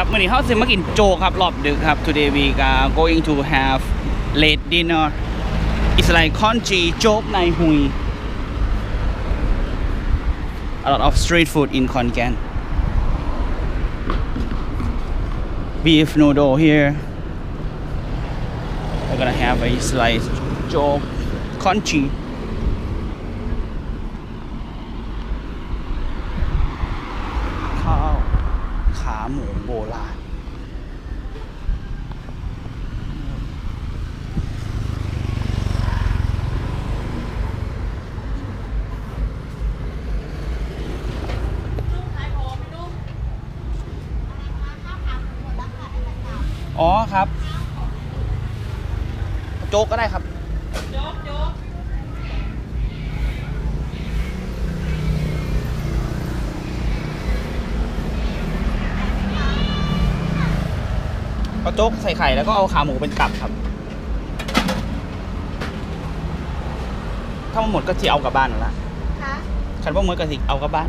ครับมื่อนี้เขาสิมากินโจกครับรอบดึกครับ today we are going to have late dinner it's like congee โจ๊กในหุย a lot of street food in Khon Kaen beef noodle here we're gonna have a slice โจ๊ก congee ข้าว ขาหมูโบราณอ๋อครับ โจ๊กก็ได้ครับ เอาโจ๊กใส่ไข่แล้วก็เอาขาหมูเป็นกับครับ ถ้ามันหมดก็ที่เอากลับบ้านนั่นละคะฉันว่าหมดก็สิเอากลับบ้าน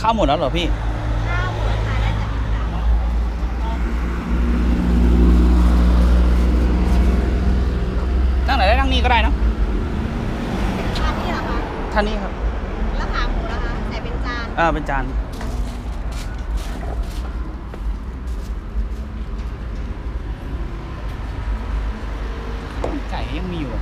ข้าวหมดแล้วเหรอพี่ ข้าวหมูค่ะได้จากที่ไหนนั่งไหนได้นั่งนี่ก็ได้เนอะทานนี่เหรอคะท่านนี้ครับ แล้วขาหมูล่ะคะใส่เป็นจาน อ่าเป็นจาน ยังมีอยู่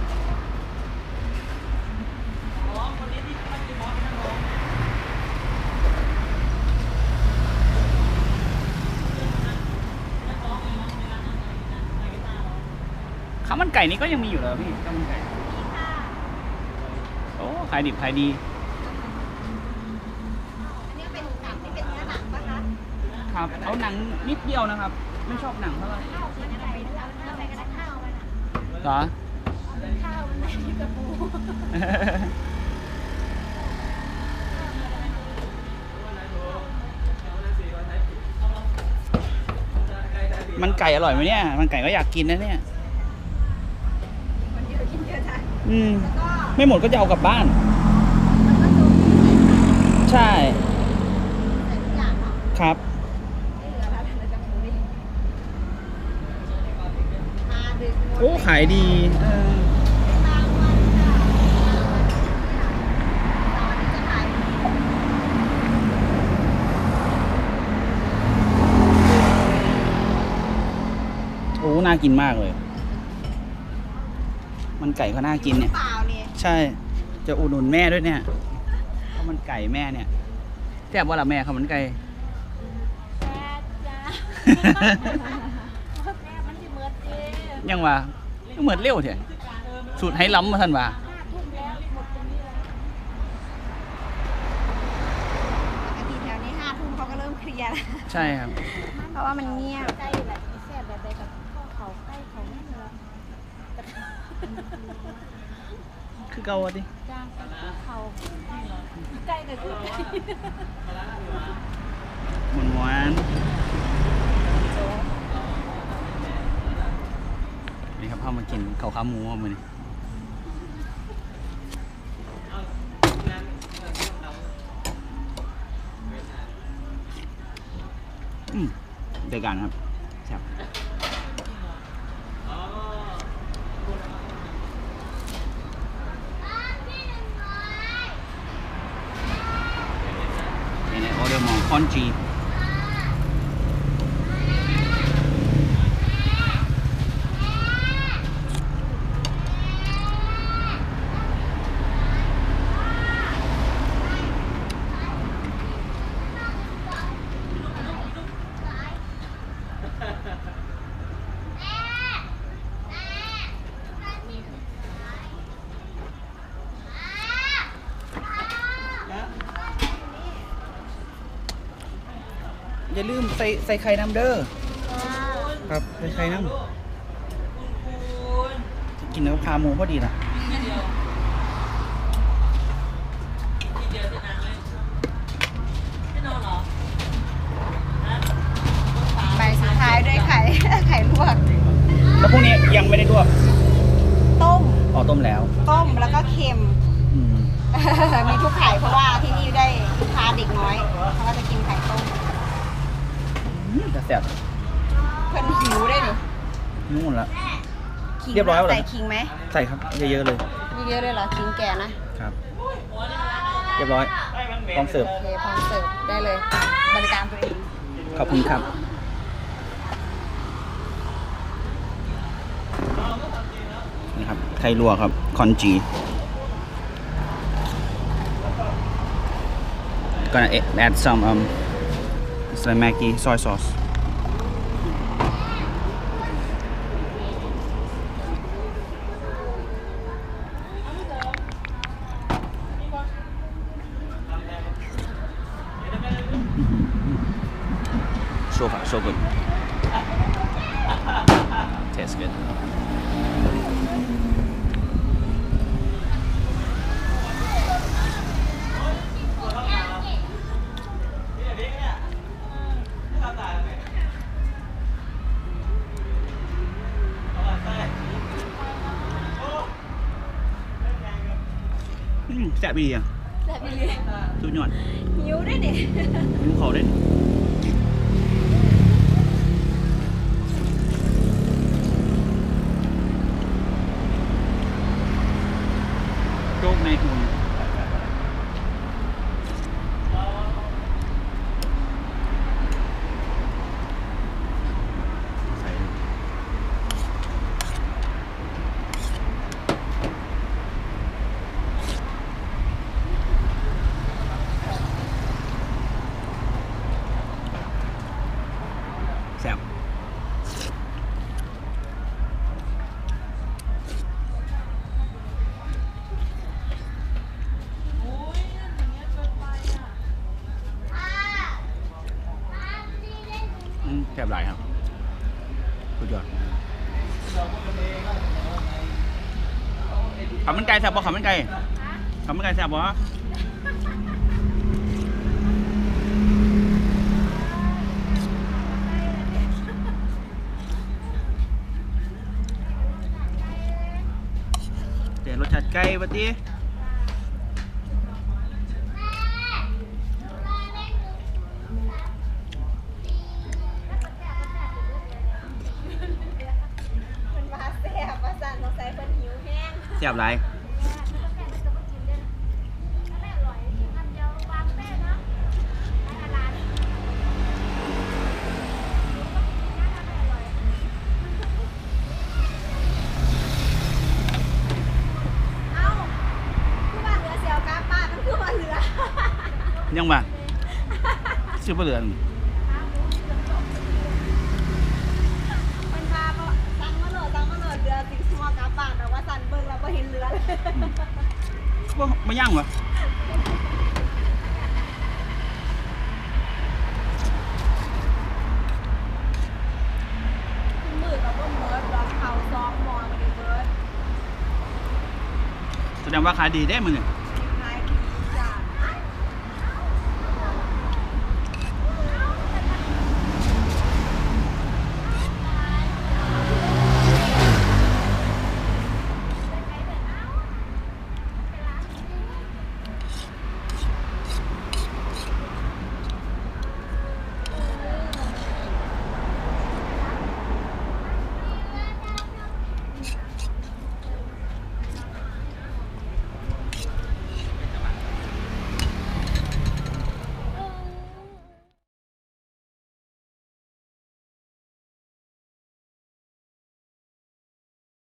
ข้าวมันไก่นี่ก็ยังมีอยู่เหรอพี่ข้าวมันไก่โอ้ขายดิบขายดีอันนี้เป็นตับที่เป็นเนื้อหนังปะคะครับเอาหนังนิดเดียวนะครับ ไม่ชอบหนังเท่าไหร่ข้าวมันอะไรนะคะข้าวอะไรก็ได้ข้าวมันอะเหรอ ข้าวมันไม่มีกระปูมันไก่อร่อยไหมเนี่ย มันไก่ก็อยากกินนะเนี่ย มันเยอะกินเยอะจ้ะอืม แล้วก็ไม่หมดก็จะเอากลับบ้าน มันก็จุ่มใส่ใช่ ใส่ทุกอย่างเนาะ ครับ ไม่เหลือแล้วเหลือแต่หมูดิมาดึกหมด โอ้ขายดีเออบางวันค่ะบางวันเนี่ยเสาร์อาทิตย์จะขายดีโอ้น่ากินมากเลย มันไก่ก็น่ากินเนี่ย เปล่าเนี่ยใช่ จะอุดหนุนแม่ด้วยเนี่ยข้าวมันไก่แม่เนี่ยแซ่บว่าละแม่ข้าวมันไก่ แซ่บจ้าแม่มันจะเมือดเจ้ ยังว่าเหมือนเร็วเถอะสูตรให้ล้ำมาท่านว่าห้าทุ่มแล้วหมดตรงนี้แล้วปกติแถวนี้ห้าทุ่มเขาก็เริ่มเคลียร์แล้วใช่ครับ เพราะว่ามันเงียบใกล้แบบแซ่บแบบใดกับข้าวเขาใกล้เขาแน่นเลยคือเกาอะดิจ้างเขาใกล้เลยคือใกล้หมุนหวานนี่ครับ เข้ามากินเขาวขาหมูครับมันนี่เดียวกันครับครับนี่ในออเดอร์มองคอนจี อย่าลืมใส่ใส่ไข่น้ำเด้อครับใส่ไข่น้ำจะกินกับขาหมูพอดีล่ะใบสุดท้ายด้วยไข่ ไข่ลวก แล้วพวกนี้ยังไม่ได้ลวกต้มอ๋อต้มแล้ว ต้มแล้วก็เค็ม อืม มีทุกไข่เพราะว่าที่นี่ได้ลูกค้าเด็กน้อยเขาก็จะกินไข่ต้ม จะแซ่บเพิ่นหิวได้นี่นู่นละ ขิงเรียบร้อยแล้วเหรอ ใส่ขิงไหมใส่ครับเยอะๆเลย เยอะๆเลยเหรอขิงแก่นะครับ เรียบร้อยพร้อมเสิร์ฟ โอเคพร้อมเสิร์ฟได้เลยบริการตัวเองขอบคุณครับ นี่ครับ ไข่ลวกครับ คอนจี gonna add some um It's the Maggi soy sauce. so far so good. Tastes good. อืมแซ่บดีอะแซ่บอีหลี สุดยอด หิวได้ดิ ยิ้มเขาได้โรคในหุ่นใส่แซ่บ อืมแซ่บหลายครับสุดยอด ขับมันไก่แซ่บบ่ขับมันไก่ขับมันไก่แซ่บบ่เดี๋ยวรสชาติไก่ปะติ ซ่บหลายเอ้าคือว่าเหลือเสียวกาป้ามันคือว่าเหลือยังบ่ซื้อบ่เหลือมันพาบ่สั่งมาโหลดสั่งมาโหลดเดือสิหัวกาป้าแต่ว่าสั่น เบิ่งแล้วบ่เห็นเหลือเลยบ่บ่ย่างวะมือกับบ่เมิดดอกเขาซองมองมันนี่เบิดแสดงว่าขายดีได้มื้อนี่